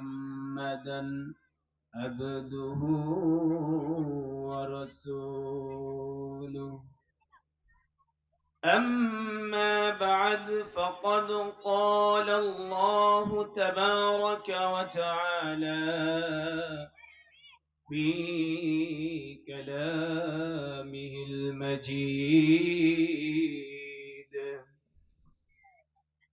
محمدا عبده ورسوله. أما بعد فقد قال الله تبارك وتعالى في كلامه المجيد.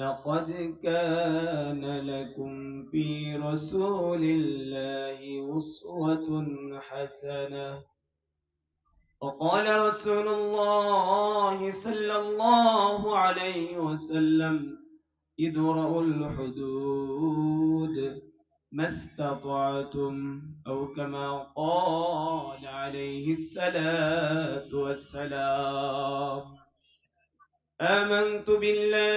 لقد كان لكم في رسول الله أسوة حسنة. وقال رسول الله صلى الله عليه وسلم ادرأوا الحدود ما استطعتم أو كما قال عليه الصلاة والسلام آمنت بالله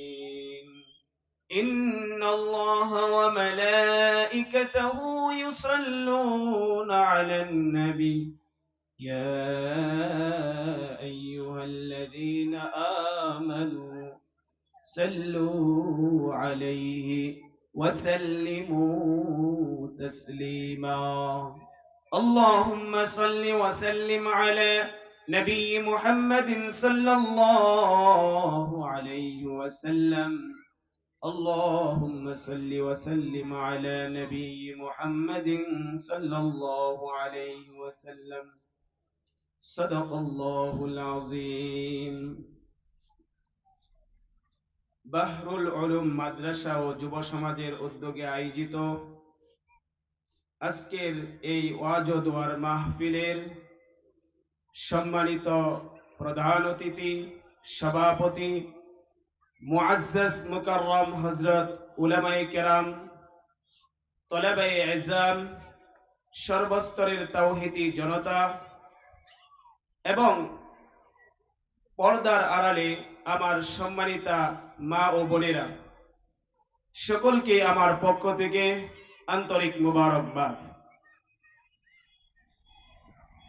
إن الله وملائكته يصلون على النبي. يا أيها الذين آمنوا صلوا عليه وسلموا تسليما. اللهم صل وسلم على نبي محمد صلى الله عليه وسلم. اللهم صل وسلم على نبي محمد صلى الله عليه وسلم صدق الله العظيم বাহরুল উলুম মাদ্রাসা ও যুব সমাজের উদ্যোগে আয়োজিত আজকের এই ওয়াজ ও দোয়ার মাহফিলের সম্মানিত প্রধান অতিথি সভাপতি মুআজ্জাজ মুকাররম হযরত উলামায়ে কেরাম তলেবায়ে এজাম সর্বস্তরের তাওহিদি জনতা এবং পর্দার আড়ালে আমার সম্মানিতা মা ও বোনেরা, সকলকে আমার পক্ষ থেকে আন্তরিক মুবারকবাদ।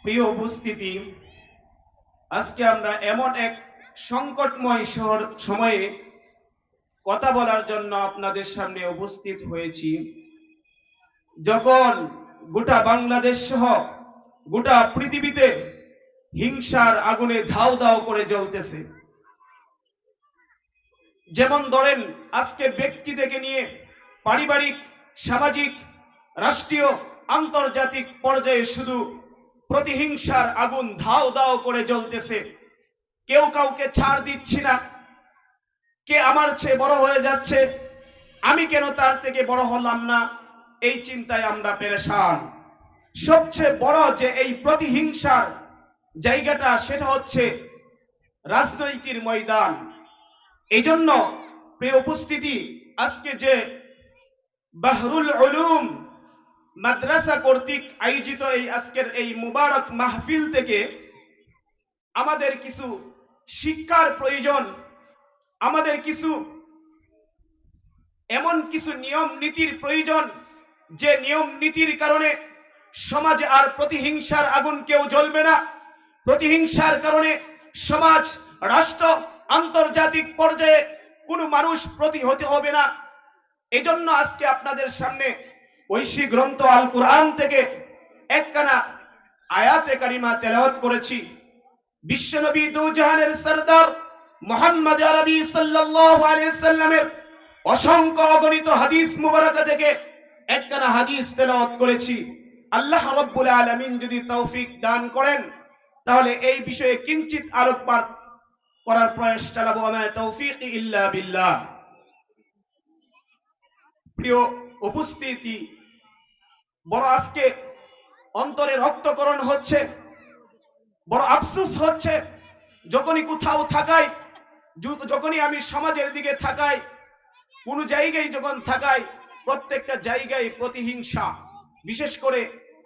প্রিয় উপস্থিতি, আজকে আমরা এমন এক সংকটময় শহর সময়ে কথা বলার জন্য আপনাদের সামনে উপস্থিত হয়েছি। যখন গোটা বাংলাদেশ সহ গোটা পৃথিবীতে হিংসার আগুনে ধাও ধাও করে জ্বলতেছে। যেমন ধরেন, আজকে ব্যক্তি থেকে নিয়ে পারিবারিক, সামাজিক, রাষ্ট্রীয়, আন্তর্জাতিক পর্যায়ে শুধু প্রতিহিংসার আগুন ধাও ধাও করে জ্বলতেছে। কেউ কাউকে ছাড় দিচ্ছি না। কে আমার চেয়ে বড় হয়ে যাচ্ছে? আমি কেন তার থেকে বড় হলাম না? এই চিন্তায় আমরা পেরেশান। সবচেয়ে বড় যে এই প্রতিহিংসার জায়গাটা, সেটা হচ্ছে রাজনৈতিক ময়দান। এই জন্য প্রিয় উপস্থিতি, আজকে যে বাহরুল উলুম মাদ্রাসা কর্তৃক আয়োজিত এই আজকের এই মুবারক মাহফিল থেকে আমাদের কিছু শিক্ষার প্রয়োজন। আমাদের কিছু এমন কিছু নিয়ম নীতির প্রয়োজন, যে নিয়ম নীতির কারণে সমাজে আর প্রতিহিংসার আগুন কেউ জ্বলবে না। প্রতিহিংসার কারণে সমাজ, রাষ্ট্র, আন্তর্জাতিক পর্যায়ে কোনো মানুষ প্রতি হতে হবে না। এজন্য আজকে আপনাদের সামনে ঐশী গ্রন্থ আল কোরআন থেকে একখানা আয়াতে কারিমা তেলাওয়াত করেছি। বিশ্বনবী দুজাহানের সরদার মোহাম্মদ আরবি সাল্লাল্লাহু আলাইহি সাল্লামের অসংখ্য অগণিত হাদিস মুবারকা থেকে একখানা হাদিস তেলাওয়াত করেছি। আল্লাহ রব্বুল আলামিন যদি তৌফিক দান করেন, তাহলে এই বিষয়ে কিঞ্চিত আলোকপাত করার প্রয়াস চালাবো। আমার তৌফিক ইল্লা বিল্লাহ। প্রিয় উপস্থিতি, বড় আজকে অন্তরে রক্তকরণ হচ্ছে। বড় আফসোস হচ্ছে, যখনই কোথাও থাকাই যখনই আমি সমাজের দিকে থাকাই, কোন জায়গায় যখন থাকাই, প্রত্যেকটা জায়গায় প্রতিহিংসা। বিশেষ করে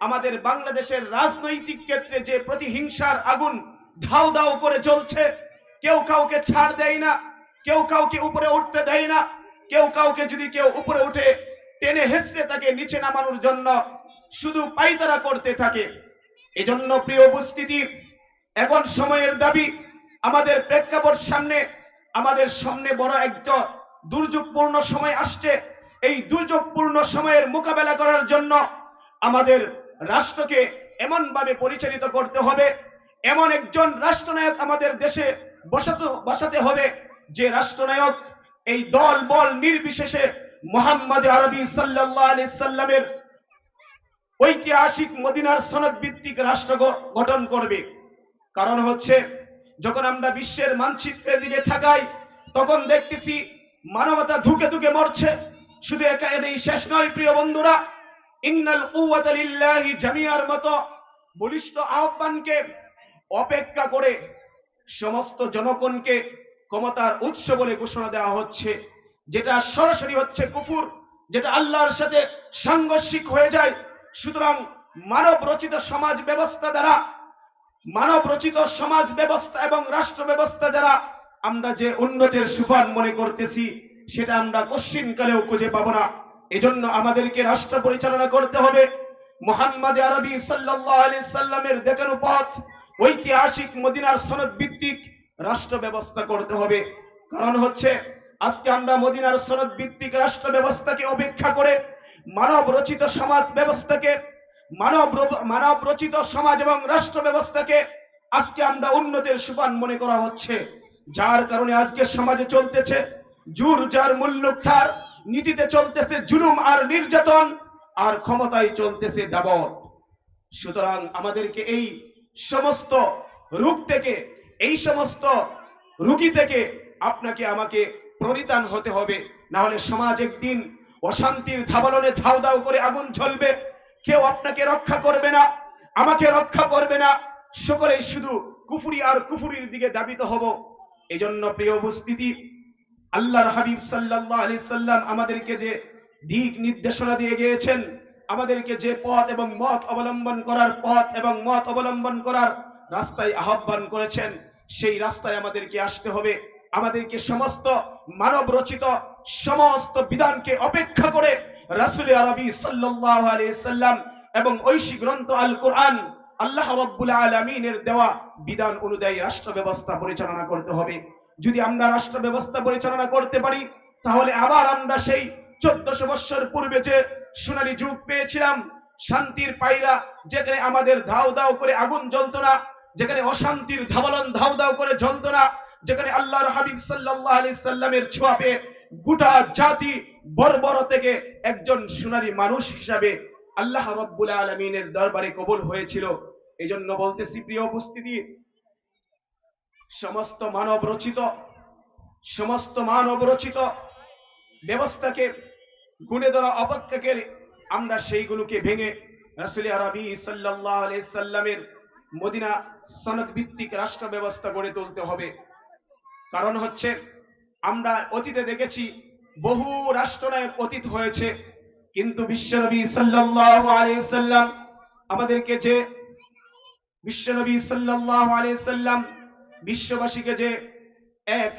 আমাদের বাংলাদেশের রাজনৈতিক ক্ষেত্রে যে প্রতিহিংসার আগুন ধাও দাও করে চলছে কেউ কাউকে ছাড় দেয় না, কেউ কাউকে উপরে উঠতে দেয় না, কেউ কাউকে যদি কেউ উপরে উঠে টেনে হেসড়ে তাকে নিচে নামানোর জন্য শুধু পাইতারা করতে থাকে। এজন্য প্রিয় উপস্থিতি, এখন সময়ের দাবি, আমাদের প্রেক্ষাপট সামনে, আমাদের সামনে বড় একটা দুর্যোগপূর্ণ সময় আসছে। এই দুর্যোগপূর্ণ সময়ের মোকাবেলা করার জন্য আমাদের রাষ্ট্রকে এমন ভাবে পরিচালিত করতে হবে। এমন একজন রাষ্ট্রনায়ক আমাদের দেশে বসাতে বসাতে হবে যে রাষ্ট্রনায়ক এই দল বল নির্বিশেষে মোহাম্মদ আরবি সাল্লাল্লাহু আলাইহি সাল্লামের ঐতিহাসিক মদিনার সনদ ভিত্তিক রাষ্ট্র গঠন করবে। কারণ হচ্ছে, যখন আমরা বিশ্বের মানচিত্রের দিকে থাকাই তখন দেখতেছি মানবতা ধুকে ধুকে মরছে। শুধু এখানেই শেষ নয়, প্রিয় বন্ধুরা। ইন্নাল কুওয়াতালিল্লাহি জামিয়ার মতো বলিষ্ঠ আহ্বানকে অপেক্ষা করে সমস্ত জনগণকে ক্ষমতার উৎস বলে ঘোষণা দেওয়া হচ্ছে। যেটা সরাসরি হচ্ছে কুফুর, যেটা আল্লাহর সাথে সাংঘর্ষিক হয়ে যায়। সুতরাং মানব রচিত সমাজ ব্যবস্থা দ্বারা, মানব রচিত সমাজ ব্যবস্থা এবং রাষ্ট্র ব্যবস্থা দ্বারা আমরা যে উন্নতির সুফান মনে করতেছি, সেটা আমরা কশ্চিনকালেও খুঁজে পাবো না। এজন্য আমাদেরকে রাষ্ট্র পরিচালনা করতে হবে। মোহাম্মদ আরবি সাল্লাল্লাহু আলাইহি সাল্লামের দেখানো পথ, ঐতিহাসিক মদিনার সনদ ভিত্তিক রাষ্ট্র ব্যবস্থা করতে হবে। কারণ হচ্ছে, আজকে আমরা মদিনার সনদ ভিত্তিক রাষ্ট্র ব্যবস্থাকে অপেক্ষা করে মানব রচিত সমাজ ব্যবস্থাকে, মানব মানব রচিত সমাজ এবং রাষ্ট্র ব্যবস্থাকে আজকে আমরা উন্নতির সুপান মনে করা হচ্ছে। যার কারণে আজকে সমাজে চলতেছে জুর, যার মূল্যুক্ষার নীতিতে চলতেছে জুলুম আর নির্যাতন, আর ক্ষমতায় চলতেছে দাবত সুতরাং আমাদেরকে এই সমস্ত রোগ থেকে, এই সমস্ত রুগী থেকে আপনাকে আমাকে পরিত্রাণ হতে হবে। না হলে সমাজ একদিন অশান্তির ধাবলনে ধাও দাও করে আগুন জ্বলবে। কেউ আপনাকে রক্ষা করবে না, আমাকে রক্ষা করবে না। সকলেই শুধু কুফুরি আর কুফুরির দিকে দাবিত হব। এজন্য প্রিয় উপস্থিতি, আল্লাহর হাবিব সাল্লাল্লাহু আলাইহি সাল্লাম আমাদেরকে যে দিক নির্দেশনা দিয়ে গিয়েছেন, আমাদেরকে যে পথ এবং মত অবলম্বন করার পথ এবং মত অবলম্বন করার রাস্তায় আহ্বান করেছেন, সেই রাস্তায় আমাদেরকে আসতে হবে। আমাদেরকে সমস্ত মানব রচিত সমস্ত বিধানকে অপেক্ষা করে রাসূল আরবি আলাইহি সাল্লাম এবং ঐশী গ্রন্থ আল কোরআন আল্লাহ রব্বুল আলমিনের দেওয়া বিধান অনুযায়ী রাষ্ট্র ব্যবস্থা পরিচালনা করতে হবে। যদি আমরা রাষ্ট্র ব্যবস্থা পরিচালনা করতে পারি, তাহলে আবার আমরা সেই চোদ্দশো বৎসর পূর্বে যে সোনালী যুগ পেয়েছিলাম, শান্তির পাইরা যেখানে আমাদের ধাও দাও করে আগুন জ্বলতো না, যেখানে অশান্তির ধাবলন ধাও দাও করে জ্বলত না, যেখানে আল্লাহর হাবিব সাল্লাল্লাহু আলাইহি সাল্লামের ছোঁয়া পেয়ে গোটা জাতি বর্বর থেকে একজন সোনালী মানুষ হিসাবে আল্লাহ রব্বুল আলমিনের দরবারে কবুল হয়েছিল। এই জন্য বলতেছি, প্রিয় উপস্থিতি, সমস্ত মানব রচিত, সমস্ত মানব রচিত ব্যবস্থাকে, গুণে ধরা অপেক্ষাকে আমরা সেইগুলোকে ভেঙে রাসুল আরবি আলাইহি সাল্লামের মদিনা সনদ ভিত্তিক রাষ্ট্র ব্যবস্থা গড়ে তুলতে হবে। কারণ হচ্ছে আমরা অতীতে দেখেছি, বহু রাষ্ট্রনায়ক অতীত হয়েছে, কিন্তু বিশ্বনবী সাল্লাম আমাদেরকে যে বিশ্বনবী সাল্লাম বিশ্ববাসীকে যে এক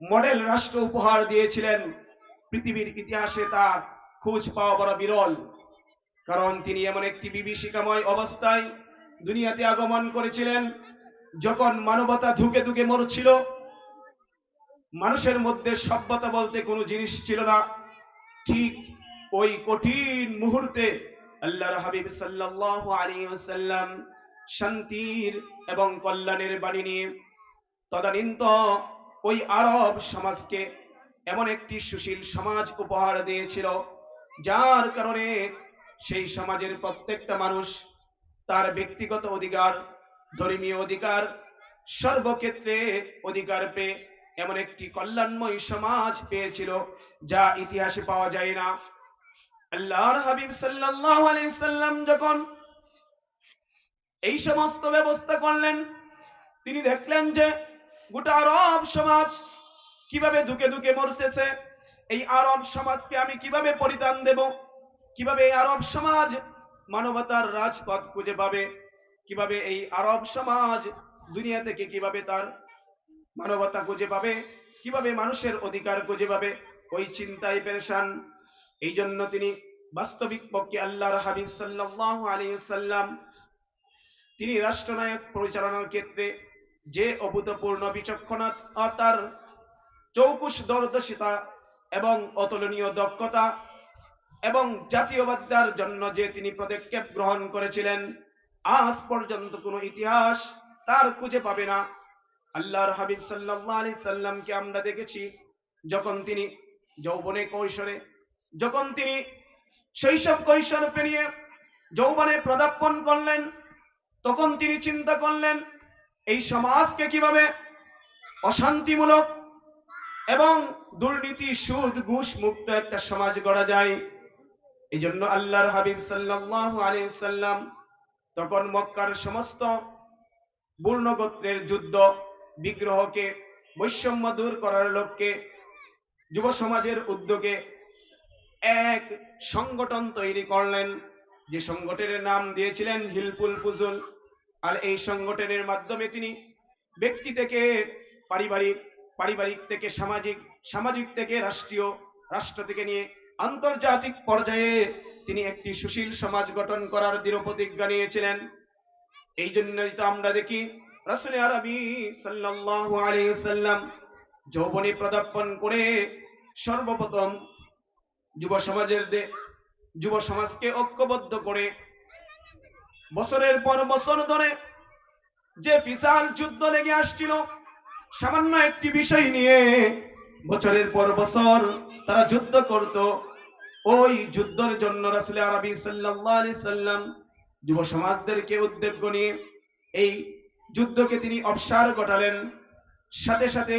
মডেল রাষ্ট্র উপহার দিয়েছিলেন, পৃথিবীর ইতিহাসে তার খোঁজ পাওয়া বড় বিরল। কারণ তিনি এমন একটি বিভীষিকাময় অবস্থায় দুনিয়াতে আগমন করেছিলেন, যখন মানবতা ধুকে ধুকে মরছিল মানুষের মধ্যে সভ্যতা বলতে কোনো জিনিস ছিল না। ঠিক ওই কঠিন মুহূর্তে আল্লাহর হাবিব সাল্লাল্লাহু আলাইহি ওয়াসাল্লাম শান্তির এবং কল্যাণের বাণী নিয়ে তদানীন্ত ওই আরব সমাজকে এমন একটি সুশীল সমাজ উপহার দিয়েছিল, যার কারণে সেই সমাজের প্রত্যেকটা মানুষ তার ব্যক্তিগত অধিকার, ধর্মীয় অধিকার, সর্বক্ষেত্রে অধিকার পেয়ে এমন একটি কল্যাণময় সমাজ পেয়েছিল, যা ইতিহাসে পাওয়া যায় না। আল্লাহর হাবিব সাল্লাল্লাহু আলাইহি সাল্লাম যখন এই সমস্ত ব্যবস্থা করলেন, তিনি দেখলেন যে গোটা আরব সমাজ কীভাবে ধুকে ধুকে মরতেছে, এই আরব সমাজকে আমি কীভাবে পরিত্রাণ দেব, কীভাবে এই আরব সমাজ মানবতার রাজপথ খুঁজে পাবে, কীভাবে এই আরব সমাজ দুনিয়া থেকে কীভাবে তার মানবতা খুঁজে পাবে, কীভাবে মানুষের অধিকার খুঁজে পাবে, ওই চিন্তায় পেরেশান। এই জন্য তিনি বাস্তবিক পক্ষে আল্লাহর হাবিব সাল্লাল্লাহু আলাইহি সাল্লাম তিনি রাষ্ট্রনায়ক পরিচালনার ক্ষেত্রে যে অভূতপূর্ণ বিচক্ষণতার চৌকুশ দূরদর্শিতা এবং অতুলনীয় দক্ষতা এবং জাতীয়বাদ্যার জন্য যে তিনি পদক্ষেপ গ্রহণ করেছিলেন, আজ পর্যন্ত কোনো ইতিহাস তার খুঁজে পাবে না। আল্লাহর হাবিব সাল্লাল্লাহু আলাইহি সাল্লামকে আমরা দেখেছি, যখন তিনি যৌবনে কৈশোরে, যখন তিনি শৈশব কৈশোর পেরিয়ে যৌবনে প্রদাপন করলেন, তখন তিনি চিন্তা করলেন, এই সমাজকে কীভাবে অশান্তিমূলক এবং দুর্নীতি, সুদ, ঘুষ মুক্ত একটা সমাজ গড়া যায়? এই জন্য আল্লাহর হাবিব সাল্লাল্লাহু আলাইহি সাল্লাম তখন মক্কার সমস্ত বর্ণগোত্রের যুদ্ধ বিগ্রহকে, বৈষম্য দূর করার লক্ষ্যে যুব সমাজের উদ্যোগে এক সংগঠন তৈরি করলেন, যে সংগঠনের নাম দিয়েছিলেন হিলপুল ফুজুল আর এই সংগঠনের মাধ্যমে তিনি ব্যক্তি থেকে পারিবারিক পারিবারিক থেকে সামাজিক সামাজিক থেকে রাষ্ট্রীয়, রাষ্ট্র থেকে নিয়ে আন্তর্জাতিক পর্যায়ে তিনি একটি সুশীল সমাজ গঠন করার দৃঢ় প্রতিজ্ঞা নিয়েছিলেন। এই জন্যই তো আমরা দেখি রাসূল আরবি সাল্লাল্লাহু আলাইহি সাল্লাম যৌবনে প্রদাপন করে সর্বপ্রথম যুব সমাজের যুব সমাজকে ঐক্যবদ্ধ করে বছরের পর বছর ধরে যে ফিসাল যুদ্ধ লেগে আসছিল, সামান্য একটি বিষয় নিয়ে বছরের পর বছর তারা যুদ্ধ করত। ওই যুদ্ধের জন্য রাসূল আরবি আলাইহি সাল্লাম যুব সমাজদেরকে উদ্যোগ নিয়ে এই যুদ্ধকে তিনি অবসার ঘটালেন। সাথে সাথে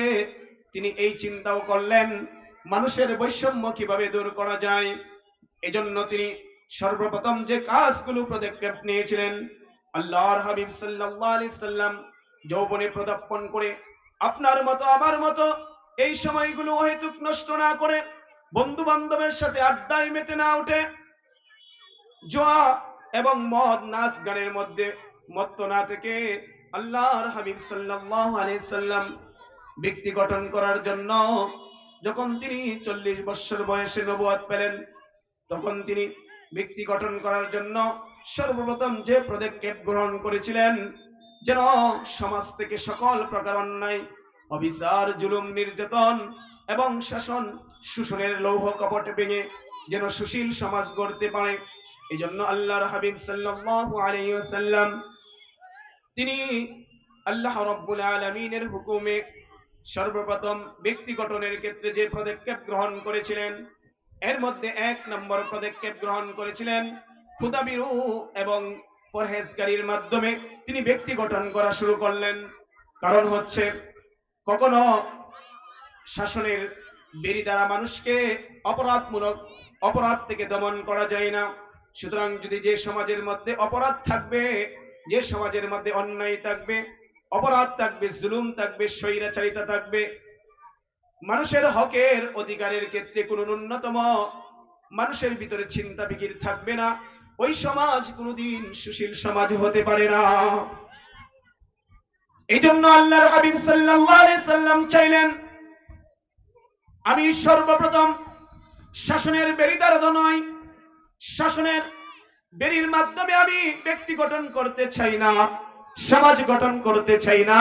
তিনি এই চিন্তাও করলেন, মানুষের বৈষম্য কীভাবে দূর করা যায়? এজন্য তিনি সর্বপ্রথম যে কাজগুলো পদক্ষেপ নিয়েছিলেন, আল্লাহর হাবিব সাল্লাল্লাহু আলাইহি সাল্লাম যৌবনে প্রদাপন করে, আপনার মতো, আমার মতো এই সময়গুলো অহেতুক নষ্ট না করে বন্ধু বান্ধবের সাথে আড্ডায় মেতে না উঠে জোয়া এবং মদ, নাচ গানের মধ্যে মত্ত না থেকে আল্লাহর হাবিব সাল্লাল্লাহু আলাইহি সাল্লাম ব্যক্তি গঠন করার জন্য যখন তিনি চল্লিশ বছর বয়সে নবুয়াত পেলেন, তখন তিনি ব্যক্তি গঠন করার জন্য সর্বপ্রথম যে পদক্ষেপ গ্রহণ করেছিলেন, যেন সমাজ থেকে সকল প্রকার অন্যায়, অবিচার, জুলুম, নির্যাতন এবং শাসন শোষণের লৌহ কপট ভেঙে যেন সুশীল সমাজ গড়তে পারে। এই জন্য আল্লাহর হাবিব সাল্লাল্লাহু আলাইহি ওয়াসাল্লাম তিনি আল্লাহ রব্বুল আলমিনের হুকুমে সর্বপ্রথম ব্যক্তি গঠনের ক্ষেত্রে যে পদক্ষেপ গ্রহণ করেছিলেন, এর মধ্যে এক নম্বর পদক্ষেপ গ্রহণ করেছিলেন খুদাবিরু এবং পরহেজগারির মাধ্যমে তিনি ব্যক্তি গঠন করা শুরু করলেন। কারণ হচ্ছে, কখনো শাসনের বেরি দ্বারা মানুষকে অপরাধমূলক, অপরাধ থেকে দমন করা যায় না। সুতরাং যদি যে সমাজের মধ্যে অপরাধ থাকবে যে সমাজের মধ্যে অন্যায় থাকবে, অপরাধ থাকবে, জুলুম থাকবে, স্বৈরাচারিতা থাকবে, মানুষের হকের অধিকারের ক্ষেত্রে কোনো ন্যূনতম মানুষের ভিতরে চিন্তা বিকির থাকবে না। ওই সমাজ কোনোদিন সুশীল সমাজ হতে পারে না। এই জন্য আল্লাহর হাবিব সাল্লাম চাইলেন, আমি সর্বপ্রথম শাসনের বেরিদারদ নয়, শাসনের বেরির মাধ্যমে আমি ব্যক্তি গঠন করতে চাই না, সমাজ গঠন করতে চাই না।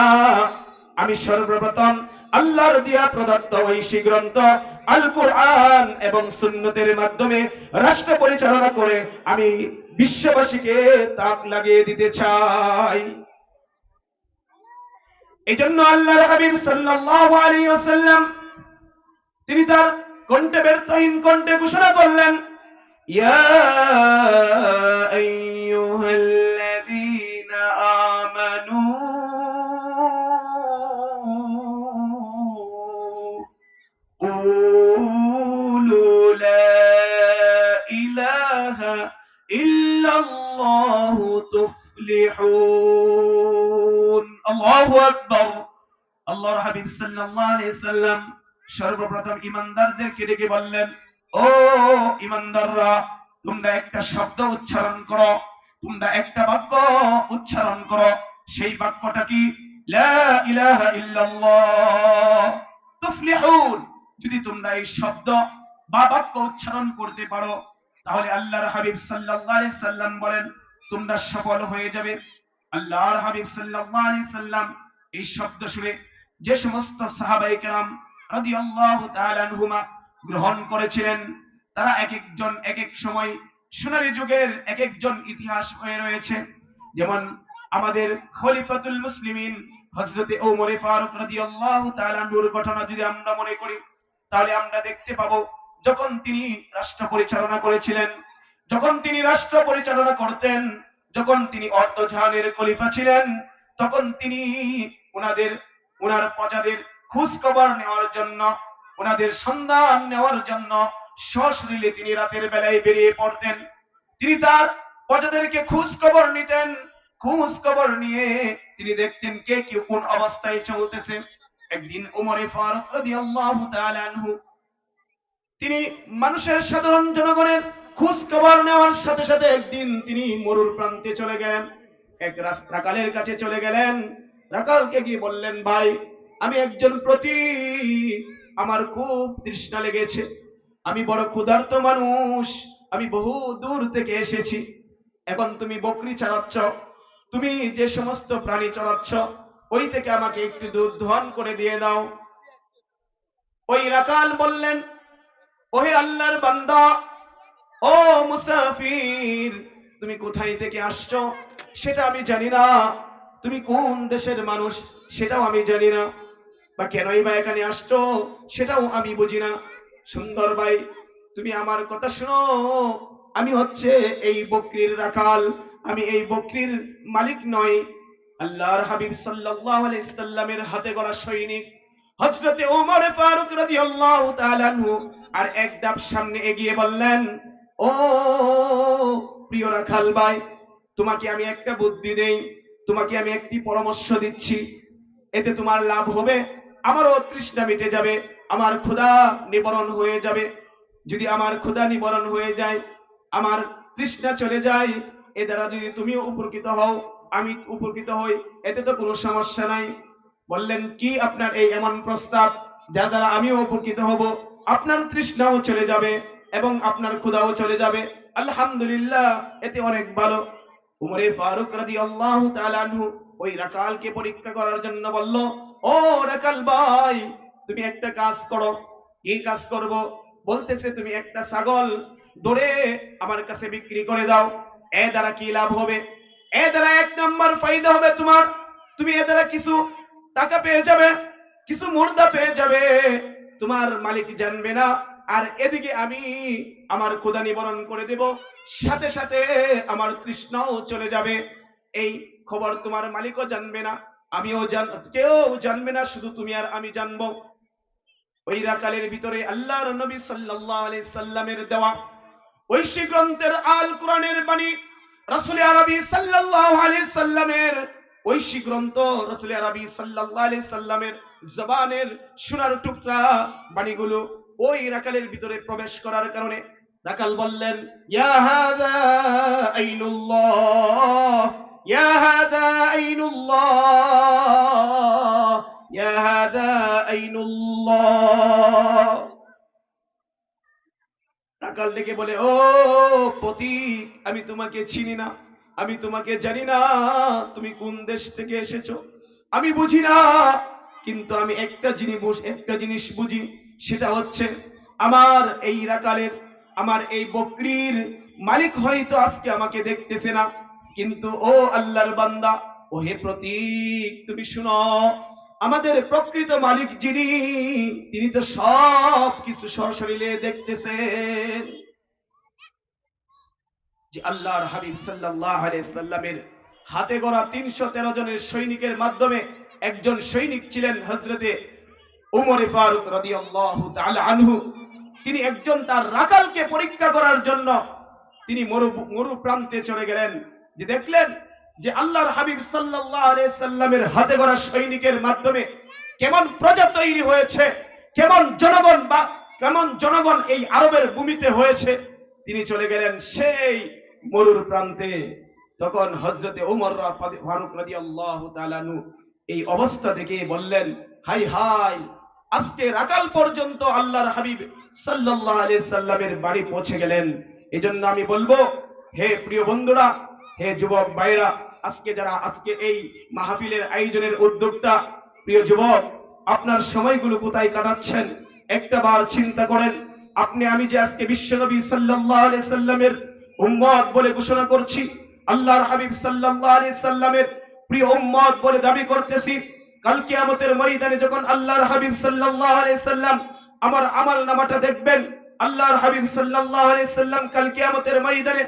আমি সর্বপ্রথম আল্লাহর দিয়া প্রদত্ত ঐশী গ্রন্থ আল কোরআন এবং সুন্নতের মাধ্যমে রাষ্ট্র পরিচালনা করে আমি বিশ্ববাসীকে তাক লাগিয়ে দিতে চাই। এই জন্য আল্লাহর হাবিব সাল্লাল্লাহু আলাইহি ওয়াসাল্লাম তিনি তার কণ্ঠে ব্যর্থহীন কণ্ঠে ঘোষণা করলেন ইয়া আইয়ুহাল্লাযীনা আমানু قولوا لا إله إلا الله تفلحون الله أكبر আল্লাহর হাবিব সাল্লাল্লাহু আলাইহি সাল্লাম সর্বপ্রথম ইমানদারদেরকে ডেকে বললেন ও ইমানদাররা, তোমরা একটা শব্দ উচ্চারণ করো, তোমরা একটা বাক্য উচ্চারণ করো। সেই বাক্যটা কি? যদি তোমরা এই শব্দ বা বাক্য উচ্চারণ করতে পারো, তাহলে আল্লাহর হাবিব আলাইহি সাল্লাম বলেন, তোমরা সফল হয়ে যাবে। আল্লাহর হাবিব আলাইহি সাল্লাম এই শব্দ শুনে যে সমস্ত সাহাবায়ে কেরাম রাদিয়াল্লাহু তাআলা আনহুমা গ্রহণ করেছিলেন। তারা এক একজন এক এক সময় সোনালী যুগের এক একজন ইতিহাস হয়ে রয়েছে। যেমন আমাদের খলিফাতুল মুসলিমিন হযরতে ওমর ফারুক রাদিয়াল্লাহু তাআলা আনহুর ঘটনা যদি আমরা মনে করি, তাহলে আমরা দেখতে পাবো, যখন তিনি রাষ্ট্র পরিচালনা করেছিলেন, যখন তিনি রাষ্ট্র পরিচালনা করতেন, যখন তিনি অর্ধজাহানের খলিফা ছিলেন, তখন তিনি ওনাদের ওনার প্রজাদের খোঁজ খবর নেওয়ার জন্য ওনাদের সন্ধান নেওয়ার জন্য সশরীরে তিনি রাতের বেলায় বেরিয়ে পড়তেন। তিনি তার প্রজাদেরকে খোঁজ খবর নিতেন। খোঁজ খবর নিয়ে তিনি দেখতেন কে কে কোন অবস্থায় চলতেছে। একদিন উমরে ফারুক রাদিয়াল্লাহু তাআলা আনহু তিনি মানুষের সাধারণ জনগণের খোঁজ খবর নেওয়ার সাথে সাথে একদিন তিনি মরুর প্রান্তে চলে গেলেন। এক রাকালের কাছে চলে গেলেন। রাকালকে গিয়ে বললেন, ভাই, আমি একজন প্রতি আমার খুব তৃষ্ণা লেগেছে। আমি বড় ক্ষুধার্ত মানুষ। আমি বহু দূর থেকে এসেছি। এখন তুমি বকরি চড়াচ্ছ। তুমি যে সমস্ত প্রাণী চড়াচ্ছ, ওই থেকে আমাকে একটু দুধ ধন করে দিয়ে দাও। ওই রাকাল বললেন, ওহে আল্লাহর বান্দা, ও মুসাফির, তুমি কোথায় থেকে আসছো? সেটা আমি জানি না। তুমি কোন দেশের মানুষ, সেটাও আমি জানি না। বা কেনই বা এখানে আসছো? সেটাও আমি বুঝি না। সুন্দর ভাই, তুমি আমার কথা শোনো। আমি হচ্ছে এই বকরির রাখাল। আমি এই বকরির মালিক নই। আল্লাহর হাবিব সাল্লাল্লাহু আলাইহি সাল্লামের হাতে গড়া সৈনিক। হযরতে ওমর ফারুক রাদিয়াল্লাহু তাআলা আনহু আর এক ধাপ সামনে এগিয়ে বললেন, ও প্রিয় রাখাল ভাই, তোমাকে আমি একটা বুদ্ধি দেই। তোমাকে আমি একটি পরামর্শ দিচ্ছি। এতে তোমার লাভ হবে। আমারও তৃষ্ণা মিটে যাবে, আমার ক্ষুধা নিবরণ হয়ে যাবে। যদি আমার ক্ষুধা নিবারণ হয়ে যায়, আমার তৃষ্ণা চলে যায়, এ দ্বারা যদি তুমিও উপকৃত হও, আমি উপকৃত হই, এতে তো কোনো সমস্যা নাই। বললেন, কি আপনার এই এমন প্রস্তাব যার দ্বারা আমিও উপকৃত হব? আপনার তৃষ্ণাও চলে যাবে এবং আপনার ক্ষুধাও চলে যাবে। আলহামদুলিল্লাহ, এতে অনেক ভালো। উমরে ফারুক রাদি আল্লাহ আনহু ওই রাকালকে পরীক্ষা করার জন্য বলল ও রাকাল ভাই, তুমি একটা কাজ করো। কি কাজ করব? বলতেছে, তুমি একটা ছাগল ধরে আমার কাছে বিক্রি করে দাও। এ দ্বারা কি লাভ হবে? এ দ্বারা এক নাম্বার ফায়দা হবে তোমার। তুমি এ দ্বারা কিছু টাকা পেয়ে যাবে, কিছু মুর্দা পেয়ে যাবে। তোমার মালিক জানবে না। আর এদিকে আমি আমার ক্ষুদা নিবারণ করে দেব। সাথে সাথে আমার কৃষ্ণও চলে যাবে। এই খবর তোমার মালিকও জানবে না। আমিও জান কেউ জানবে না, শুধু তুমি আর আমি জানব। ওই রাকালের ভিতরে আল্লাহর নবী সাল্লাল্লাহু আলাইহি সাল্লামের দেওয়া ঐশী গ্রন্থের আল কোরআনের বাণী, রাসূল আরবি সাল্লাল্লাহু আলাইহি সাল্লামের ঐশী গ্রন্থ, রাসূল আরবি সাল্লাল্লাহু আলাইহি সাল্লামের জবানের সোনার টুকরা বাণীগুলো ওই রাকালের ভিতরে প্রবেশ করার কারণে রাকাল বললেন, ইয়া হাদা আইনুল্লাহ। ইয়া হাদা আইনুল্লাহ ইয়া হাদা আইনুল্লাহ রাকাল ডেকে বলে, ও প্রতীক আমি তোমাকে চিনি না, আমি তোমাকে জানি না, তুমি কোন দেশ থেকে এসেছ? আমি বুঝি না, কিন্তু আমি একটা জিনিস একটা জিনিস বুঝি, সেটা হচ্ছে আমার এই রাকালের, আমার এই বকরির মালিক হয়তো আজকে আমাকে দেখতেছে না। কিন্তু ও আল্লাহর বান্দা ও হে প্রতীক, তুমি শুনো, আমাদের প্রকৃত মালিক যিনি, তিনি তো সব কিছু সরসরিলে দেখতেছেন। যে আল্লাহর হাবিব সাল্লাহ সাল্লামের হাতে গড়া তিনশো তেরো জনের সৈনিকের মাধ্যমে একজন সৈনিক ছিলেন হজরতে উমরে ফারুক রদি আনহু। তিনি একজন তার রাকালকে পরীক্ষা করার জন্য তিনি মরু মরু প্রান্তে চলে গেলেন। যে দেখলেন যে আল্লাহর হাবিব সাল্লামের হাতে গড়া সৈনিকের মাধ্যমে কেমন প্রজা তৈরি হয়েছে, কেমন জনগণ বা কেমন জনগণ এই আরবের ভূমিতে হয়েছে, তিনি চলে গেলেন সেই মরুর প্রান্তে। তখন হজরতে উমর ফারুক আল্লাহ এই অবস্থা দেখে বললেন, হাই হাই, আজকে রাকাল পর্যন্ত আল্লাহর হাবিব সাল্লাহ আলি সাল্লামের বাড়ি পৌঁছে গেলেন। এজন্য আমি বলব, হে প্রিয় বন্ধুরা হে যুবক ভাইরা, আজকে যারা, আজকে এই মাহফিলের আয়োজনের উদ্যোগটা প্রিয় যুবক, আপনার সময়গুলো কোথায় কাটাচ্ছেন? একটা বার চিন্তা করেন। আপনি, আমি যে আজকে বিশ্বনবী আলাইহি সাল্লামের উম্মত বলে ঘোষণা করছি, আল্লাহর হাবিব আলাইহি সাল্লামের প্রিয় উম্মত বলে দাবি করতেছি, কাল কিয়ামতের ময়দানে যখন আল্লাহর হাবিব আলাইহি সাল্লাম আমার আমল নামাটা দেখবেন, আল্লাহর হাবিব আলাইহি সাল্লাম কাল কিয়ামতের ময়দানে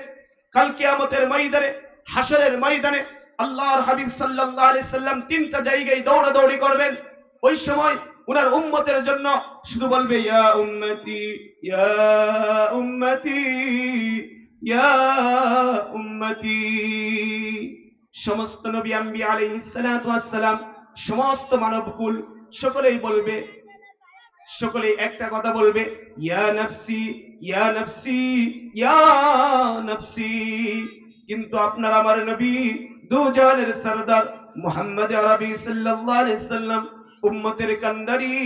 কাল কিয়ামতের ময়দানে হাসরের ময়দানে আল্লাহর হাবিব সাল্লাল্লাহু আলাইহি সাল্লাম তিনটা জায়গায় দৌড়াদৌড়ি করবেন। ওই সময় উনার উম্মতের জন্য শুধু বলবে, ইয়া উম্মতি ইয়া উম্মতি ইয়া উম্মতি। সমস্ত নবী আম্বি আলাইহিস সালাতু ওয়াস সালাম, সমস্ত মানবকুল সকলেই বলবে, সকলেই একটা কথা বলবে, ইয়া নফসি ইয়া নফসি ইয়া নফসি। কিন্তু আপনার আমার নবী দু সরদার মুহাম্মদ আরবি সাল্লাল্লাহু আলাইহি সাল্লাম উম্মতের কান্ডারি।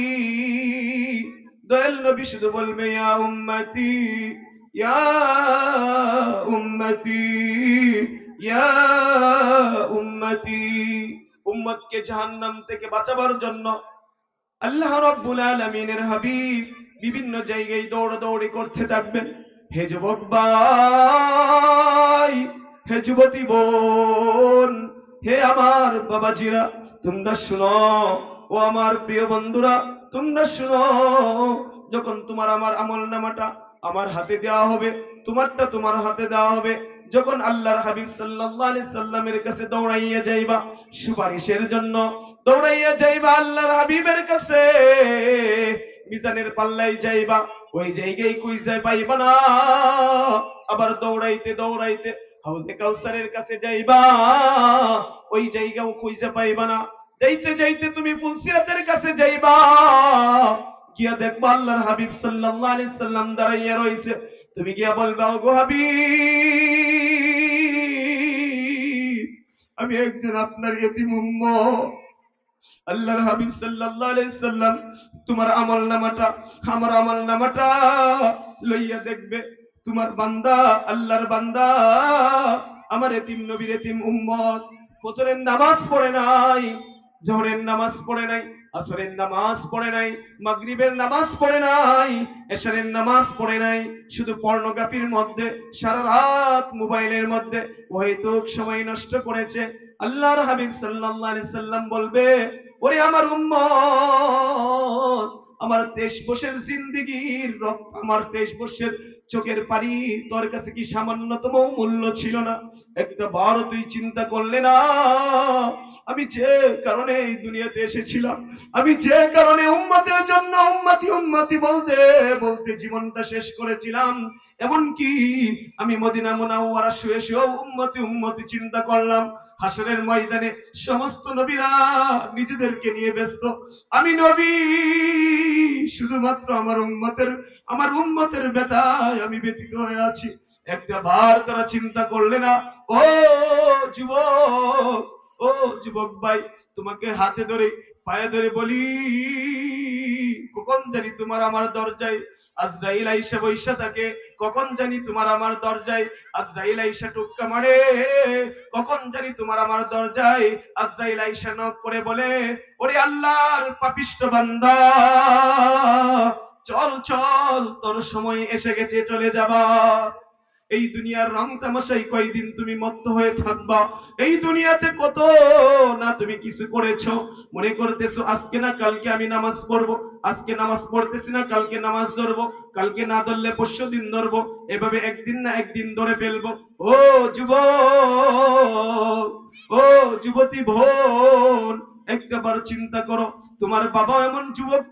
দয়াল নবী শুধু বলবে, ইয়া উম্মতি ইয়া উম্মতি ইয়া উম্মতি। উম্মতকে জাহান্নাম থেকে বাঁচাবার জন্য আল্লাহ রব্বুল আলমিনের হাবিব বিভিন্ন জায়গায় দৌড়াদৌড়ি করতে থাকবেন হে যুবক ভাই, হে যুবতী বোন, হে আমার বাবাজিরা, তোমরা শুনো। ও আমার প্রিয় বন্ধুরা, তোমরা শুনো। যখন তোমার আমার আমল নামাটা আমার হাতে দেওয়া হবে, তোমারটা তোমার হাতে দেওয়া হবে, যখন আল্লাহর হাবিব সাল্লাল্লাহু সাল্লামের কাছে দৌড়াইয়া যাইবা, সুপারিশের জন্য দৌড়াইয়া যাইবা আল্লাহর হাবিবের কাছে। মিজানের পাল্লাই যাইবা, ওই জায়গায় কুইজা পাইবা না। আবার দৌড়াইতে দৌড়াইতে হাউজে কাউসারের কাছে যাইবা, ওই জায়গাও কুইজা পাইবা না। যাইতে যাইতে তুমি ফুলসিরাতের কাছে যাইবা, গিয়া দেখবা আল্লাহর হাবিব সাল্লাল্লাহু আলাইহি সাল্লাম দাঁড়াইয়া রইছে। তুমি গিয়া বলবা, ওগো হাবিব, আমি একজন আপনার ইয়তিম উম্মত আল্লাহর হাবিব সাল্লাল্লাহু আলাইহি সাল্লাম তোমার আমলনামাটা, আমার আমলনামাটা লইয়া দেখবে, তোমার বান্দা, আল্লাহর বান্দা, আমার এতিম নবীর এতিম উম্মত, ফজরের নামাজ পড়ে নাই, জোহরের নামাজ পড়ে নাই আসরের নামাজ পড়ে নাই, মাগরিবের নামাজ পড়ে নাই, এশারের নামাজ পড়ে নাই, শুধু পর্নোগ্রাফির মধ্যে, সারা রাত মোবাইলের মধ্যে হয়তো সময় নষ্ট করেছে। আল্লাহর হাবিব সাল্লাল্লাহু আলাইহি সাল্লাম বলবে, ওরে আমার উম্মত আমার তেইশ বসের জিন্দিগির রক্ত আমার তেইশ বসের চোখের পানি, তোর কাছে কি সামান্যতম মূল্য ছিল না? একটা বার তুই চিন্তা করলে না। আমি যে কারণে এই দুনিয়াতে এসেছিলাম, আমি যে কারণে উম্মাতের জন্য উম্মাতি উম্মাতি বলতে বলতে জীবনটা শেষ করেছিলাম। এমনকি আমি মদিনা মুনাওয়ারা শুয়ে শুয়েও উম্মতি উম্মতি চিন্তা করলাম, হাসরের ময়দানে সমস্ত নবীরা নিজেদেরকে নিয়ে ব্যস্ত। আমি নবী, শুধুমাত্র আমার উম্মতের আমার উম্মতের ব্যথায় আমি ব্যতীত হয়ে আছি। একটা বার তারা চিন্তা করলে না, ও যুবক ও যুবক ভাই, তোমাকে হাতে ধরে, পায়ে ধরে বলি কখন জানি তোমার আমার দরজায় আজরাইল আইসা বৈশা থাকে? কখন জানি তোমার আমার দরজায় আজরাইল আইসা টুক্কা মারে? কখন জানি তোমার আমার দরজায় আজরাইল আইসা নক করে বলে, ওরে আল্লাহর পাপিষ্ট বান্দা, চল চল, তোর সময় এসে গেছে, চলে যাবা। এই দুনিয়ার রং তামাশাই কয়দিন তুমি মত্ত হয়ে থাকবা? এই দুনিয়াতে কত না তুমি কিছু করেছ? মনে করতেছো, আজকে না কালকে আমি নামাজ পড়ব? আজকে নামাজ পড়তেছি না, কালকে নামাজ ধরবো? কালকে না ধরলে পরশু দিন ধরবো? এভাবে একদিন না একদিন ধরে ফেলব। ও যুব ও যুবতী বোন একবার চিন্তা করো, তোমার বাবা এমন যুবক